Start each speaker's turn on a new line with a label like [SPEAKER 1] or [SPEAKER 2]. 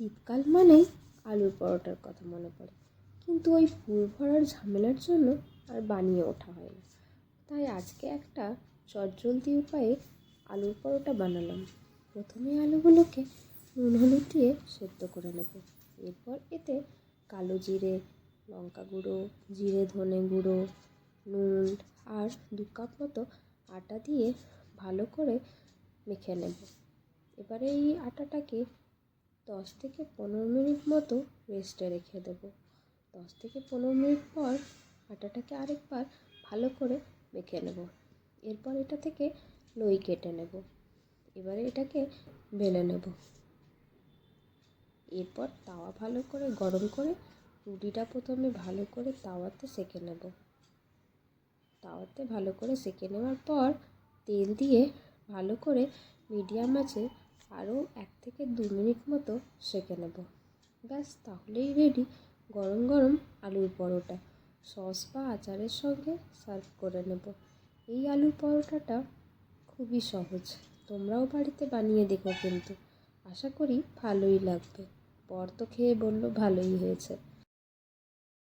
[SPEAKER 1] শীতকাল মানেই আলুর পরোটার কথা মনে পড়ে। কিন্তু ওই ফুল ভরার ঝামেলার জন্য আর বানিয়ে ওঠা হয় না। তাই আজকে একটা চটজলদি উপায়ে আলুর পরোটা বানালাম। প্রথমে আলুগুলোকে নুন হলুদ দিয়ে সেদ্ধ করে নেব। এরপর এতে কালো জিরে, লঙ্কা গুঁড়ো, জিরে ধনে গুঁড়ো, নুন আর দু কাপ মতো আটা দিয়ে ভালো করে মেখে নেব। এবারে এই আটাটাকে দশ থেকে পনেরো মিনিট মতো রেস্টে রেখে দেবো। দশ থেকে পনেরো মিনিট পর আটাটাকে আরেকবার ভালো করে মেখে নেব। এরপর এটা থেকে লই কেটে নেব। এবারে এটাকে বেলে নেব। এরপর তাওয়া ভালো করে গরম করে রুটিটা প্রথমে ভালো করে তাওয়াতে সেঁকে নেব। তাওয়াতে ভালো করে সেঁকে নেওয়ার পর তেল দিয়ে ভালো করে মিডিয়াম আছে আরও এক থেকে দু মিনিট মতো সেঁকে নেব। ব্যাস, তাহলেই রেডি গরম গরম আলুর পরোটা। সস বা আচারের সঙ্গে সার্ভ করে নেব। এই আলুর পরোটাটা খুবই সহজ। তোমরাও বাড়িতে বানিয়ে দেখো কিন্তু। আশা করি ভালোই লাগবে। পর তো খেয়ে বলল ভালোই হয়েছে।